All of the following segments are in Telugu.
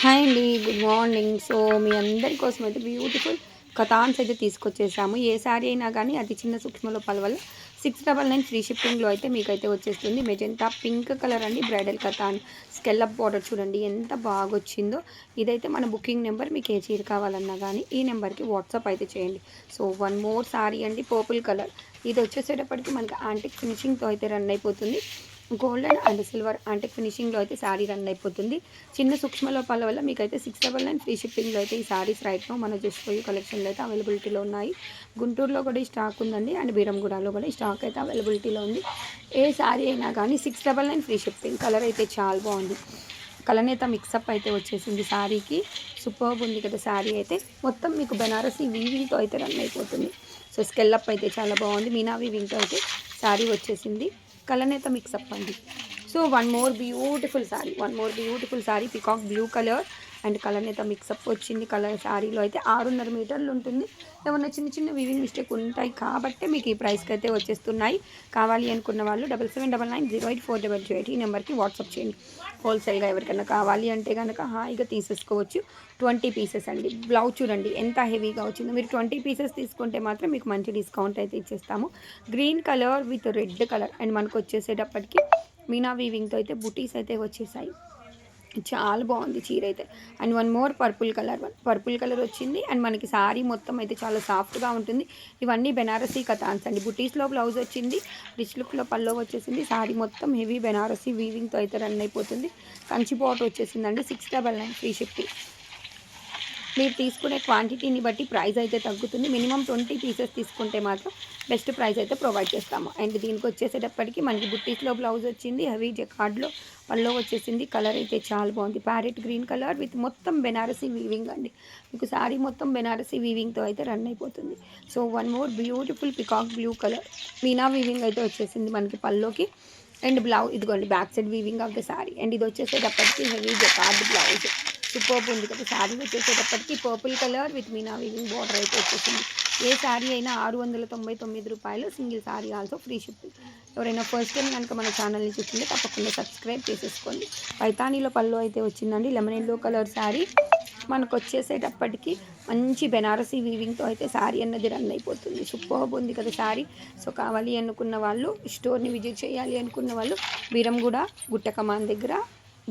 హాయ్ అండి గుడ్ మార్నింగ్ సో మీ అందరి కోసం అయితే బ్యూటిఫుల్ కథాన్స్ అయితే తీసుకొచ్చేసాము. ఏ శారీ అయినా కానీ అతి చిన్న సూక్ష్మ లోపాల వల్ల సిక్స్ డబల్ నైన్ ఫ్రీ షిప్పింగ్లో అయితే మీకైతే వచ్చేస్తుంది. మెజెంటా పింక్ కలర్ అండి బ్రైడల్ కథాన్. స్కెల్అప్ బార్డర్ చూడండి ఎంత బాగా వచ్చిందో ఇదైతే మన బుకింగ్ నెంబర్ మీకు ఏ చీర కావాలన్నా కానీ ఈ నెంబర్కి వాట్సాప్ అయితే చేయండి. సో వన్ మోర్ శారీ అండి పర్పుల్ కలర్ ఇది వచ్చేసేటప్పటికి మనకి యాంటిక్ ఫినిషింగ్తో అయితే రన్ అయిపోతుంది. గోల్డెన్ అండ్ సిల్వర్ అంటే ఫినిషింగ్లో అయితే శారీ రన్ అయిపోతుంది. చిన్న సూక్ష్మ లోపాల వల్ల మీకు అయితే సిక్స్ డబల్ నైన్ ఫ్రీ షిప్పింగ్లో అయితే ఈ శారీస్ రైట్నో మన జస్ట్ పోయి కలెక్షన్లో అయితే అవైలబిలిటీలో ఉన్నాయి. గుంటూరులో కూడా ఈ స్టాక్ ఉందండి అండ్ బీరంగూడలో కూడా ఈ స్టాక్ అయితే అవైలబిలిటీలో ఉంది. ఏ శారీ అయినా కానీ six double nine free shipping colour అయితే చాలా బాగుంది. కలనేత మిక్సప్ అయితే వచ్చేసింది శారీకి సూపర్బ్ ఉంది కదా శారీ అయితే. మొత్తం మీకు బెనారసీ వీవింగ్తో అయితే రన్ అయిపోతుంది. సో స్కెల్అప్ అయితే చాలా బాగుంది. మీనా వీవింగ్తో అయితే శారీ వచ్చేసింది. కలనేత మిక్సప్ అండి. So one more beautiful sari one more beautiful sari peacock blue colour and colour అయితే మిక్సప్ వచ్చింది. కలర్ శారీలో అయితే ఆరున్నర మీటర్లు ఉంటుంది. ఏమన్నా చిన్న చిన్న వివింగ్ మిస్టేక్ ఉంటాయి కాబట్టి మీకు ఈ ప్రైస్కి అయితే వచ్చేస్తున్నాయి. కావాలి అనుకున్న వాళ్ళు double seven double nine zero eight four double zero eight ఈ నెంబర్కి వాట్సాప్ చేయండి. హోల్సేల్గా ఎవరికైనా కావాలి అంటే కనుక హాయిగా తీసేసుకోవచ్చు. ట్వంటీ పీసెస్ అండి. బ్లౌజ్ చూడండి ఎంత హెవీగా వచ్చిందో. మీరు ట్వంటీ పీసెస్ తీసుకుంటే మాత్రం మీకు మంచి డిస్కౌంట్ అయితే ఇచ్చేస్తాము. Green colour with red colour and మనకు వచ్చేసేటప్పటికి మీనా వీవింగ్తో అయితే బుటీస్ అయితే వచ్చేసాయి. చాలా బాగుంది చీర అయితే and one more purple colour one purple colour వచ్చింది. అండ్ మనకి శారీ మొత్తం అయితే చాలా సాఫ్ట్గా ఉంటుంది. ఇవన్నీ బెనారసీ కథాన్స్ అండి. బుటీస్లో బ్లౌజ్ వచ్చింది. రిచ్ లుక్లో పల్లో వచ్చేసింది. శారీ మొత్తం హెవీ బెనారసీ వీవింగ్తో అయితే రన్ అయిపోతుంది. కంచి బాట్ వచ్చేసిందండి. Six double nine free shipping మీరు తీసుకునే క్వాంటిటీని బట్టి ప్రైస్ అయితే తగ్గుతుంది. మినిమం ట్వంటీ పీసెస్ తీసుకుంటే మాత్రం బెస్ట్ ప్రైస్ అయితే ప్రొవైడ్ చేస్తాము. అండ్ దీనికి వచ్చేసేటప్పటికి మనకి బుట్టీస్లో బ్లౌజ్ వచ్చింది హెవీ జకార్డ్లో పల్లో వచ్చేసింది కలర్ అయితే చాలా బాగుంది. ప్యారెట్ గ్రీన్ కలర్ విత్ మొత్తం బెనారసీ వీవింగ్ అండి. మీకు శారీ మొత్తం బెనారసీ వీవింగ్తో అయితే రన్ అయిపోతుంది. So one more beautiful peacock blue colour meena weaving అయితే వచ్చేసింది మనకి పల్లోకి అండ్ బ్లౌజ్ ఇదిగోండి back side weaving of the sari and ఇది వచ్చేసేటప్పటికి హెవీ జకార్డ్ బ్లౌజ్ సూపర్ ఉంది కదా శారీ వచ్చేసేటప్పటికి purple colour with meena weaving border అయితే వచ్చేసింది. ఏ శారీ అయినా ఆరు వందల తొంభై తొమ్మిది రూపాయలు single sari also free shipping ఎవరైనా ఫస్ట్ టైం కనుక మన ఛానల్ని చూస్తుంటే తప్పకుండా సబ్స్క్రైబ్ చేసేసుకోండి. పైతానీలో పళ్ళు అయితే వచ్చిందండి లెమన్ ఎల్లో కలర్ శారీ మనకు వచ్చేసేటప్పటికి మంచి బెనారసీ వీవింగ్తో అయితే శారీ అన్నది రన్ అయిపోతుంది. సూపర్ ఉంది కదా శారీ సో కావాలి అనుకున్న వాళ్ళు స్టోర్ని విజిట్ చేయాలి అనుకున్న వాళ్ళు బీరంగూడ గుట్టకమాన్ దగ్గర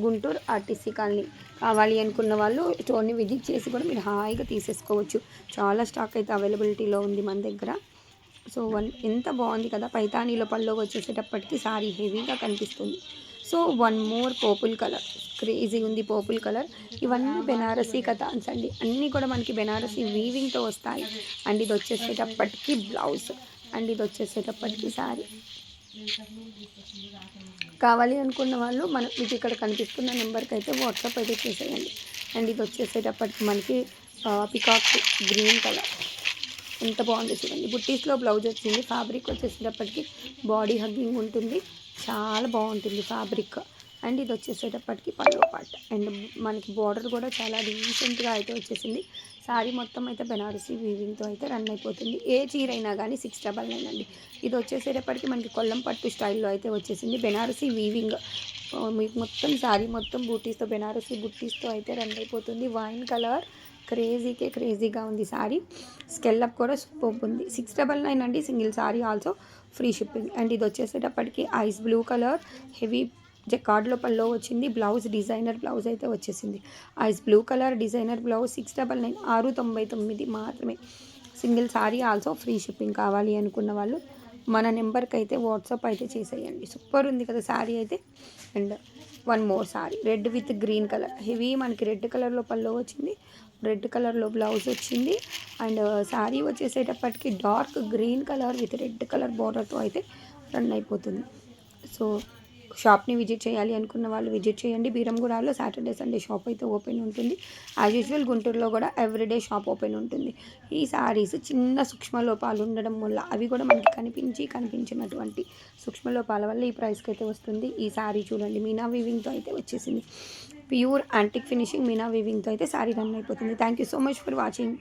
గుంటూరు ఆర్టీసీ కాలనీ కావాలి అనుకున్న వాళ్ళు స్టోర్ని విజిట్ చేసి కూడా మీరు హాయిగా తీసేసుకోవచ్చు. చాలా స్టాక్ అయితే అవైలబిలిటీలో ఉంది మన దగ్గర. సో వన్ ఎంత బాగుంది కదా పైతానీలో పళ్ళలోకి వచ్చేసేటప్పటికి సారీ హెవీగా కనిపిస్తుంది. So one more purple colour crazy ఉంది పర్పుల్ కలర్. ఇవన్నీ బెనారసీ కథాన్స్ అండి. అన్నీ కూడా మనకి బెనారసీ వీవింగ్తో వస్తాయి. అండ్ ఇది వచ్చేసేటప్పటికి బ్లౌజ్ అండ్ ఇది వచ్చేసేటప్పటికి సారీ. కావాలి అనుకున్న వాళ్ళు మన మీకు ఇక్కడ కనిపిస్తున్న నెంబర్కి అయితే వాట్సాప్ అయితే చేసేయండి. అండ్ ఇది వచ్చేసేటప్పటికి మనకి పికాక్ గ్రీన్ కలర్ ఎంత బాగుంది చూడండి. బుట్టీస్లో బ్లౌజ్ వచ్చింది. ఫ్యాబ్రిక్ వచ్చేసేటప్పటికి బాడీ హగ్గింగ్ ఉంటుంది. చాలా బాగుంటుంది ఫ్యాబ్రిక్ అండ్ ఇది వచ్చేసేటప్పటికి పళ్ళు పాట. అండ్ మనకి బార్డర్ కూడా చాలా రీసెంట్గా అయితే వచ్చేసింది. శారీ మొత్తం అయితే బెనారసీ వీవింగ్తో అయితే రన్ అయిపోతుంది. ఏ చీర అయినా కానీ సిక్స్ డబల్ నైన్ అండి. ఇది వచ్చేసేటప్పటికి మనకి కొల్లం పట్టు స్టైల్లో అయితే వచ్చేసింది. బెనారసీ వీవింగ్ మీకు మొత్తం శారీ మొత్తం బూటీస్తో బెనారసీ బుట్టీస్తో అయితే రన్ అయిపోతుంది. వైన్ కలర్ క్రేజీకే క్రేజీగా ఉంది శారీ స్కెల్అప్ కూడా సూపర్ ఉంది. సిక్స్ డబల్ నైన్ అండి single sari also. Free shipping. And ఇది వచ్చేసేటప్పటికి ఐస్ బ్లూ కలర్ హెవీ జకార్డ్లో పల్లో వచ్చింది బ్లౌజ్ డిజైనర్ బ్లౌజ్ అయితే వచ్చేసింది. Ice blue colour designer blouse six double nine ఆరు తొంభై తొమ్మిది మాత్రమే. Single sari also free shipping కావాలి అనుకున్న వాళ్ళు మన నెంబర్కి అయితే వాట్సాప్ అయితే చేసేయండి. సూపర్ ఉంది కదా శారీ అయితే. And one more sari red with green colour heavy మనకి రెడ్ కలర్లో పల్లో వచ్చింది. రెడ్ కలర్లో బ్లౌజ్ వచ్చింది. అండ్ శారీ uh, వచ్చేసేటప్పటికి dark green colour with red colour బార్డర్తో అయితే రన్ అయిపోతుంది. సో షాప్ని విజిట్ చేయాలి అనుకున్న వాళ్ళు విజిట్ చేయండి. బీరంగూడలో సాటర్డే సండే షాప్ అయితే ఓపెన్ ఉంటుంది. యాజ్ యూజువల్ గుంటూరులో కూడా ఎవ్రీడే షాప్ ఓపెన్ ఉంటుంది. ఈ శారీస్ చిన్న సూక్ష్మ లోపాలు ఉండడం వల్ల అవి కూడా మనకి కనిపించి కనిపించినటువంటి సూక్ష్మ లోపాల వల్ల ఈ ప్రైస్కి అయితే వస్తుంది. ఈ శారీ చూడండి మీనా వీవింగ్తో అయితే వచ్చేసింది. ప్యూర్ యాంటిక్ ఫినిషింగ్ మీనా వీవింగ్తో అయితే శారీ రన్ అయిపోతుంది. Thank you so much for watching